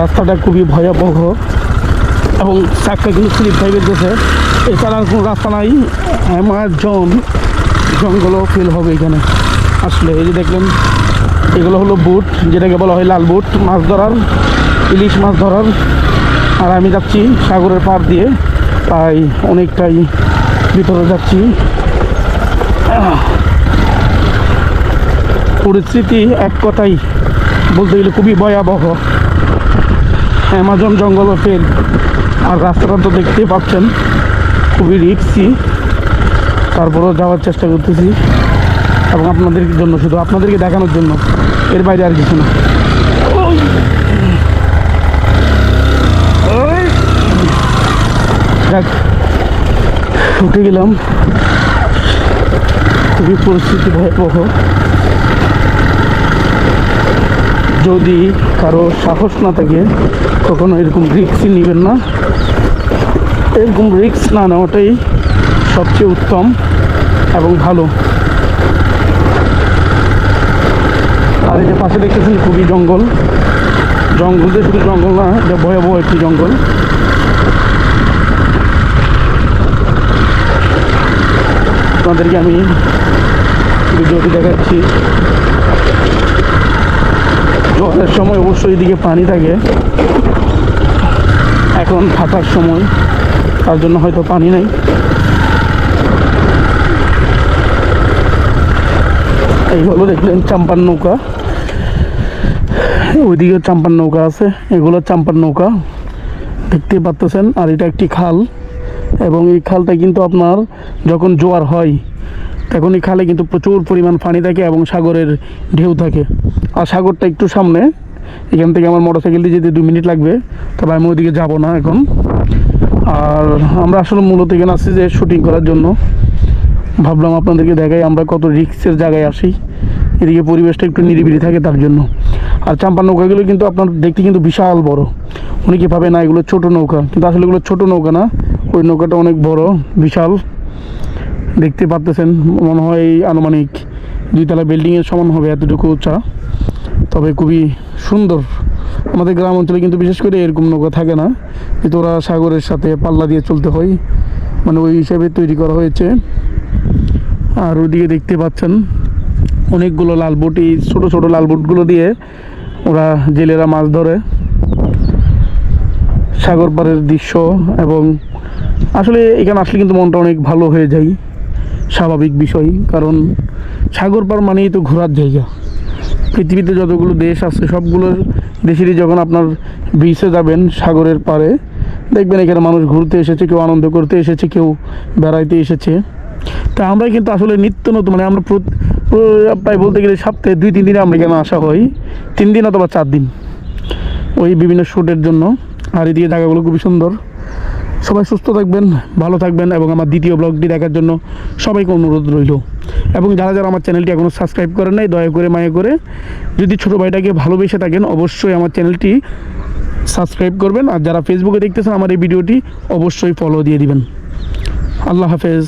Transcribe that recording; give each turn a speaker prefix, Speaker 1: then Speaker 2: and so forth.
Speaker 1: রাস্তাটা খুবই ভয়াবহ এবং চাক্কা কিন্তু স্লিপ খাই বেরতেছে এছাড়া আর কোনো রাস্তা নাই। অ্যামাজন জঙ্গলও ফিল হবে এখানে। আসলে এই যে দেখলেন, এগুলো হলো বুট যেটাকে বলা হয় লাল বুট মাছ ধরার, ইলিশ মাছ ধরার। আর আমি যাচ্ছি সাগরের পার দিয়ে। তাই অনেকটাই ভিতরে যাচ্ছি। পরিস্থিতি এক কথাই বলতে গেলে খুবই ভয়াবহ। অ্যামাজন জঙ্গল ফেল আর রাস্তাটা তো দেখতেই পাচ্ছেন, খুবই রিক্সি। তারপরেও যাওয়ার চেষ্টা করতেছি। এবং আপনাদের জন্য শুধু আপনাদেরকে দেখানোর জন্য, এর বাইরে আর কিছু না। যাক, উঠে গেলাম। খুবই পরিস্থিতি ভয়াবহ। যদি কারও সাহস না থাকে, কখনো এরকম রিক্সই নেবেন না। এরকম রিক্স না নেওয়াটাই সবচেয়ে উত্তম এবং ভালো। আর এই যে পাশে দেখতেছেন খুবই জঙ্গল। জঙ্গল যে শুধু জঙ্গল না, এটা ভয়াবহ একটি জঙ্গল। আপনাদেরকে আমি ভিডিওটি দেখাচ্ছি। জলের সময় অবশ্যই এদিকে পানি থাকে। এখন ফাটার সময়, তার জন্য হয়তো পানি নেই। এই হলো দেখলেন চাম্পার নৌকা। ওইদিকে চাম্পার নৌকা আছে, এগুলো চাম্পার নৌকা। দেখতে পাচ্তেছেন আর এটা একটি খাল। এবং এই খালটা কিন্তু আপনার যখন জোয়ার হয় তখন এই খালে কিন্তু প্রচুর পরিমাণ পানি থাকে এবং সাগরের ঢেউ থাকে। আর সাগরটা একটু সামনে, এখান থেকে আমার মোটর সাইকেল দিয়ে যেতে দু মিনিট লাগবে, তবে আমি ওইদিকে যাব না এখন। আর আমরা আসলে মূলত এখানে আসছি যে শুটিং করার জন্য। ভাবলাম আপনাদেরকে দেখাই আমরা কত রিক্সের জায়গায় আসি। এদিকে পরিবেশটা একটু নিরিবিলি থাকে তার জন্য। আর চাম্পার নৌকাগুলো কিন্তু আপনার দেখতে কিন্তু বিশাল বড়। অনেকে ভাবে না এগুলো ছোট নৌকা, কিন্তু আসলে এগুলো ছোট নৌকা না। ওই নৌকাটা অনেক বড়, বিশাল। দেখতে পাচ্তেছেন মনে হয় এই আনুমানিক দুইতলা বিল্ডিংয়ের সমান হবে এতটুকু উঁচা তবে খুবই সুন্দর। আমাদের গ্রাম অঞ্চলে কিন্তু বিশেষ করে এরকম নৌকা থাকে না কিন্তু ওরা সাগরের সাথে পাল্লা দিয়ে চলতে হয় মানে ওই হিসাবে তৈরি করা হয়েছে। আর ওদিকে দেখতে পাচ্ছেন, অনেকগুলো লাল বোট এই ছোটো ছোটো লাল বোটগুলো দিয়ে ওরা জেলেরা মাছ ধরে। সাগর পাড়ের দৃশ্য এবং আসলে এখানে আসলে কিন্তু মনটা অনেক ভালো হয়ে যায়। স্বাভাবিক বিষয় কারণ সাগর পাড় মানেই তো ঘোরার জায়গা। পৃথিবীতে যতগুলো দেশ আছে, সবগুলো দেশেরই যখন আপনার বিচে যাবেন সাগরের পাড়ে, দেখবেন এখানে মানুষ ঘুরতে এসেছে, কেউ আনন্দ করতে এসেছে, কেউ বেড়াইতে এসেছে। তা আমরা কিন্তু আসলে নিত্য নতুন মানে আমরা প্র- প্রায় বলতে গেলে সপ্তাহে দুই, তিন দিনে আমরা এখানে আসা হয়। তিন দিন অথবা চার দিন। ওই বিভিন্ন শ্যুটের জন্য। আর এদিকে জায়গাগুলো খুবই সুন্দর। সবাই সুস্থ থাকবেন, ভালো থাকবেন এবং আমার দ্বিতীয় ব্লগটি দেখার জন্য সবাইকে অনুরোধ রইল। এবং যারা যারা আমার চ্যানেলটি এখনও সাবস্ক্রাইব করেন নাই, দয়া করে মায়া করে যদি ছোটো ভাইটাকে ভালোবেসে থাকেন, অবশ্যই আমার চ্যানেলটি সাবস্ক্রাইব করবেন। আর যারা ফেসবুকে দেখতেছেন আমার এই ভিডিওটি, অবশ্যই ফলো দিয়ে দিবেন। আল্লাহ হাফেজ।